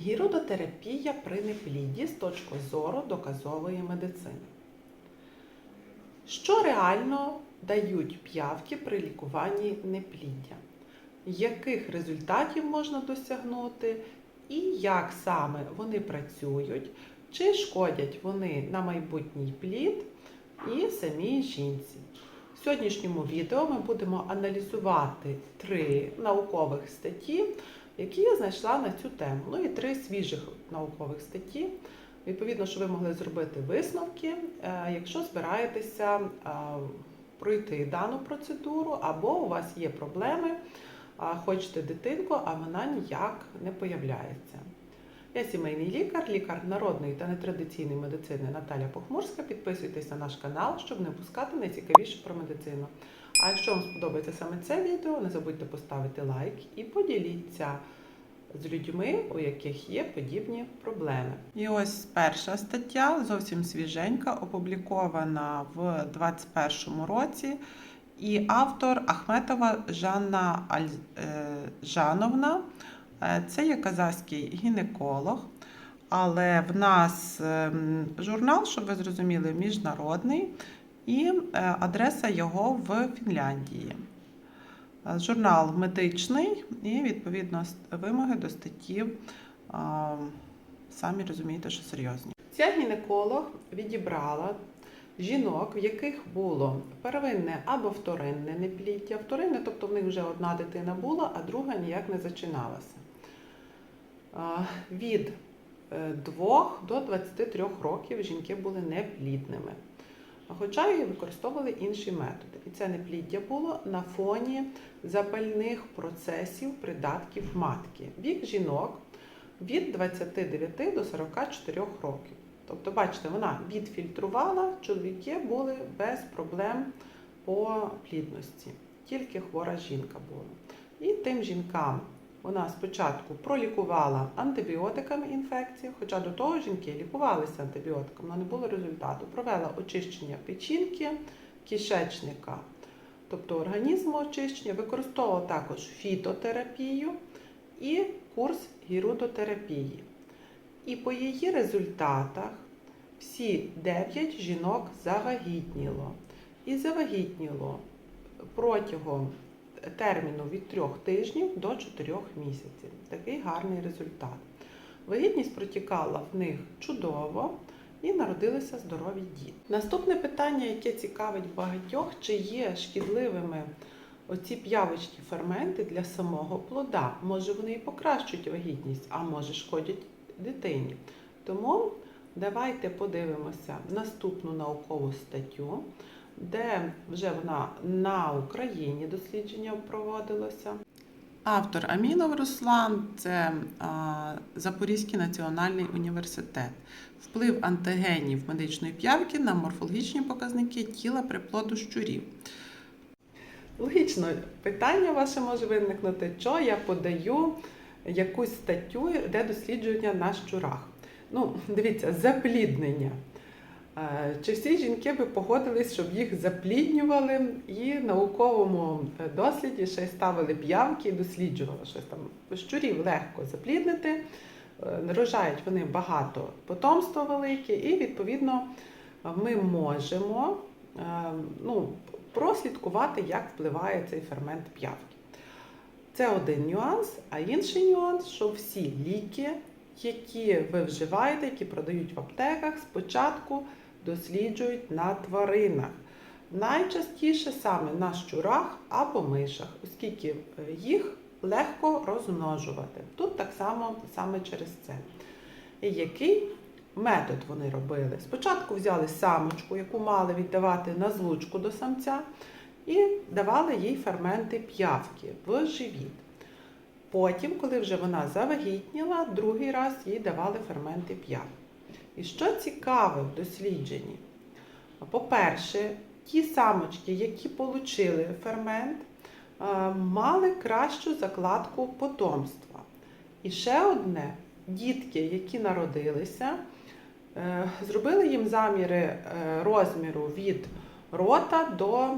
Гіродотерапія при непліді з точки зору доказової медицини. Що реально дають п'явки при лікуванні непліддя? Яких результатів можна досягнути, і як саме вони працюють, чи шкодять вони на майбутній плід і самій жінці? В сьогоднішньому відео ми будемо аналізувати три наукових статті, які я знайшла на цю тему. Ну і три свіжих наукових статті. Відповідно, що ви могли зробити висновки, е, якщо збираєтеся е, пройти дану процедуру, або у вас є проблеми, хочете дитинку, а вона ніяк не появляється. Я сімейний лікар, лікар народної та нетрадиційної медицини Наталя Похмурська. Підписуйтесь на наш канал, щоб не пускати найцікавіше про медицину. А якщо вам сподобається саме це відео, не забудьте поставити лайк і поділіться з людьми, у яких є подібні проблеми. І ось перша стаття, зовсім свіженька, опублікована в 2021 році. І автор Ахметова Жанна Альжановна. Це є казахський гінеколог, але в нас ем, журнал, щоб ви зрозуміли, міжнародний, і е, адреса його в Фінляндії. Е, Журнал медичний і, відповідно, вимоги до статті, самі розумієте, що серйозні. Ця гінеколог відібрала жінок, в яких було первинне або вторинне непліддя. Вторинне, тобто в них вже одна дитина була, а друга ніяк не зачиналася. Від 2 до 23 років жінки були неплідними. Хоча і використовували інші методи. І це непліддя було на фоні запальних процесів придатків матки. Вік жінок від 29 до 44 років. Тобто, бачите, вона відфільтрувала, чоловіки були без проблем по плідності. Тільки хвора жінка була. І тим жінкам вона спочатку пролікувала антибіотиками інфекцію, хоча до того жінки лікувалися антибіотиками, але не було результату. Провела очищення печінки, кишечника, тобто організму очищення, використовувала також фітотерапію і курс гірудотерапії. І по її результатах всі 9 жінок завагітніло. І завагітніло протягом терміну від 3 тижнів до 4 місяців. Такий гарний результат. Вагітність протікала в них чудово і народилися здорові діти. Наступне питання, яке цікавить багатьох, чи є шкідливими оці п'явочні ферменти для самого плода. Може вони і покращують вагітність, а може шкодять дитині. Тому давайте подивимося наступну наукову статтю де вже вона на Україні дослідження проводилося. Автор Амінов Руслан це а, Запорізький національний університет. Вплив антигенів медичної п'явки на морфологічні показники тіла приплоду щурів. Логічно питання ваше може виникнути, що я подаю якусь статтю, де дослідження на щурах. Ну, дивіться, запліднення. Чи всі жінки би погодились, щоб їх запліднювали і в науковому е, досліді ще й ставили п'явки і досліджували щось там. Щурів легко запліднити, е, рожають вони багато потомства велике, і, відповідно, ми можемо е, ну, прослідкувати, як впливає цей фермент п'явки. Це один нюанс, а інший нюанс, що всі ліки, які ви вживаєте, які продають в аптеках, спочатку досліджують на тваринах. Найчастіше саме на щурах або мишах, оскільки е, їх легко розмножувати. Тут так само саме через це. І який метод вони робили? Спочатку взяли самочку, яку мали віддавати на злучку до самця, і давали їй ферменти п'явки в живіт. Потім, коли вже вона завагітніла, другий раз їй давали ферменти п'явки. І що цікаве в дослідженні? По-перше, ті самочки, які отримали фермент, мали кращу закладку потомства. І ще одне, дітки, які народилися, е, зробили їм заміри е, розміру від рота до е,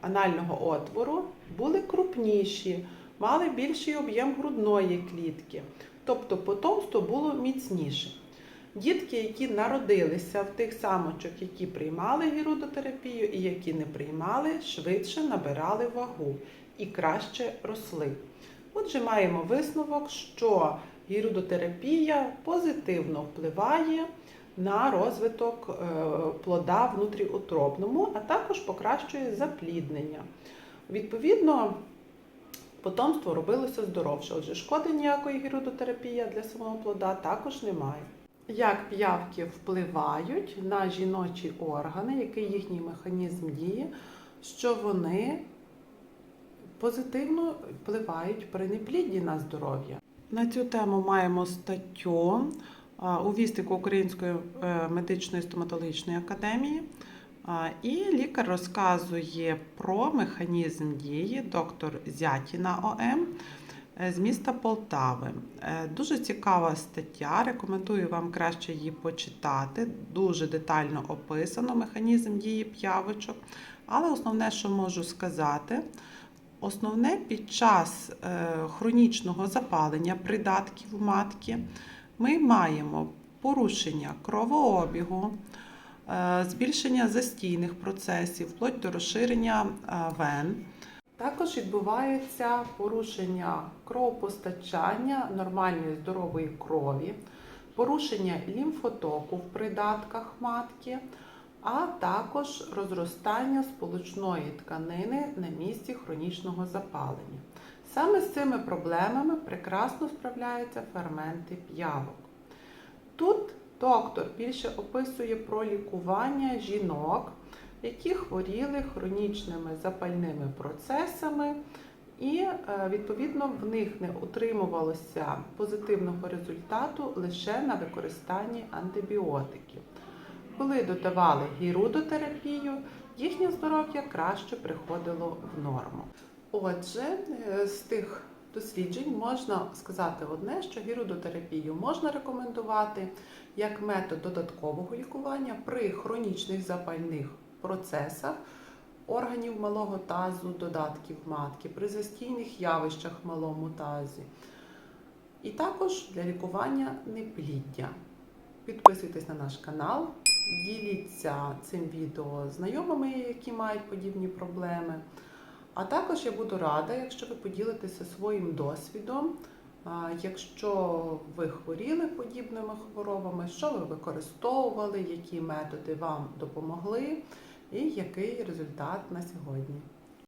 анального отвору, були крупніші, мали більший об'єм грудної клітки. тобто потомство було міцніше. Дітки, які народилися в тих самочок, які приймали гірудотерапію і які не приймали, швидше набирали вагу і краще росли. Отже, маємо висновок, що гірудотерапія позитивно впливає на розвиток е, плода внутріутробному, а також покращує запліднення. Відповідно, потомство робилося здоровше. Отже, шкоди ніякої гірудотерапії для самого плода також немає. Як п'явки впливають на жіночі органи, який їхній механізм діє, що вони позитивно впливають при неплідді на здоров'я. На цю тему маємо статтю у вістику Української е, медичної стоматологічної академії. І лікар розказує про механізм дії доктор Зятіна ОМ з міста Полтави. Е, Дуже цікава стаття. Рекомендую вам краще її почитати. Дуже детально описано механізм дії п'явочок. Але основне, що можу сказати, основне під час е, хронічного запалення придатків матки ми маємо порушення кровообігу, е, збільшення застійних процесів, вплоть до розширення е, вен. Також відбувається порушення кровопостачання нормальної здорової крові, порушення лімфотоку в придатках матки, а також розростання сполучної тканини на місці хронічного запалення. Саме з цими проблемами прекрасно справляються ферменти п'явок. Тут доктор більше описує про лікування жінок, які хворіли хронічними запальними процесами, і е, відповідно в них не отримувалося позитивного результату лише на використанні антибіотиків. Коли додавали гірудотерапію, їхнє здоров'я краще приходило в норму. Отже, е, з тих досліджень можна сказати одне, що гірудотерапію можна рекомендувати як метод додаткового лікування при хронічних запальних процесах органів малого тазу, додатків матки, при застійних явищах в малому тазі. І також для лікування непліддя. Підписуйтесь на наш канал, діліться цим відео знайомими, які мають подібні проблеми. А також я буду рада, якщо ви поділитеся своїм досвідом, якщо ви хворіли подібними хворобами, що ви використовували, які методи вам допомогли і який результат на сьогодні.